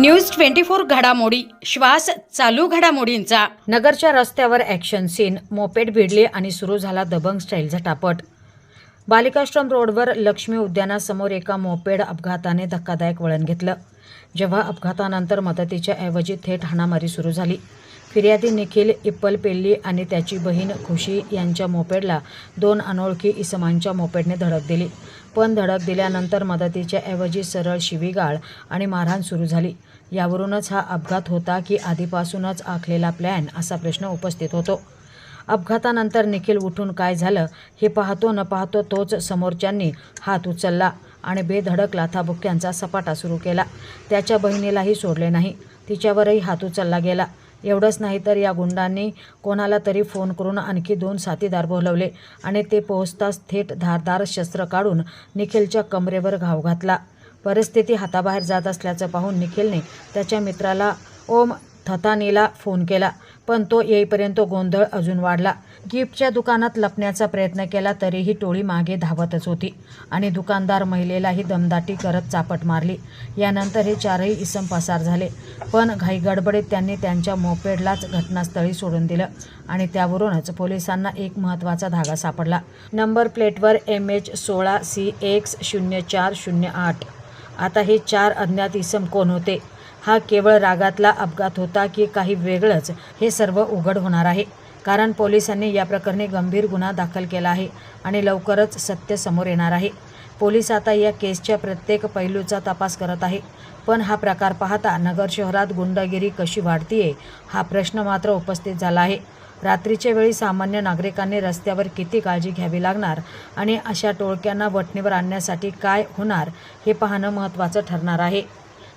News twenty four घडामोडी. श्वास चालू घडामोडींचा. नगरच्या रस्त्यावर ॲक्शन सीन मोपेड भिडले आणि सुरू झाला दबंग स्टाईल झटापट. बालिकाश्रम रोडवर लक्ष्मी उद्यानासमोर एका मोपेड अपघाताने धक्कादायक वळण घेतलं. जेव्हा अपघातानंतर मदतीच्या ऐवजी थेट हाणामारी सुरू झाली. फिर्यादी निखिल इप्पलपेल्ली आणि त्याची बहीण खुशी यांच्या मोपेडला दोन अनोळखी इसमांच्या मोपेडने धडक दिली. पण धडक दिल्यानंतर मदतीच्या ऐवजी सरळ शिवीगाळ आणि मारहाण सुरू झाली. यावरूनच हा अपघात होता की आधीपासूनच आखलेला प्लॅन असा प्रश्न उपस्थित होतो. अपघातानंतर निखिल उठून काय झालं हे पाहतो न पाहतो तोच समोरच्यांनी हात उचलला आणि बेधडक लाथाबुक्क्यांचा सपाटा सुरू केला. त्याच्या बहिणीलाही सोडले नाही. तिच्यावरही हात उचलला गेला. एवढंच नाही तर या गुंडांनी कोणाला तरी फोन करून आणखी दोन साथीदार बोलवले आणि ते पोहोचताच थेट धारदार शस्त्र काढून निखिलच्या कमरेवर घाव घातला. परिस्थिती हाताबाहेर जात असल्याचं पाहून निखिलने त्याच्या मित्राला ओम थतानीला फोन केला पण तो येईपर्यंत गोंधळ अजून वाढला. गिफ्टच्या दुकानात लपण्याचा प्रयत्न केला तरीही टोळी मागे धावतच होती आणि दुकानदार महिलेलाही दमदाटी करत चापट मारली. यानंतर हे चारही इसम पसार झाले पण घाई गडबडीत त्यांनी त्यांच्या मोपेडलाच घटनास्थळी सोडून दिलं आणि त्यावरूनच पोलिसांना एक महत्त्वाचा धागा सापडला. नंबर प्लेटवर एम एच सोळा सी एक्स शून्य चार शून्य आठ. आता हे चार अज्ञात इसम कोण होते? हा केवळ रागातला अपघात होता की काही वेगळंच हे सर्व उघड होणार आहे. कारण पोलिसांनी या प्रकरणी गंभीर गुन्हा दाखल केला आहे आणि लवकरच सत्य समोर येणार आहे. पोलीस आता या केसच्या प्रत्येक पैलूचा तपास करत आहे. पण हा प्रकार पाहता नगर शहरात गुंडगिरी कशी वाढतीये हा प्रश्न मात्र उपस्थित झाला आहे. रात्रीच्या वेळी सामान्य नागरिकांनी रस्त्यावर किती काळजी घ्यावी लागणार आणि अशा टोळक्यांना वठणीवर आणण्यासाठी काय होणार हे पाहणं महत्त्वाचं ठरणार आहे.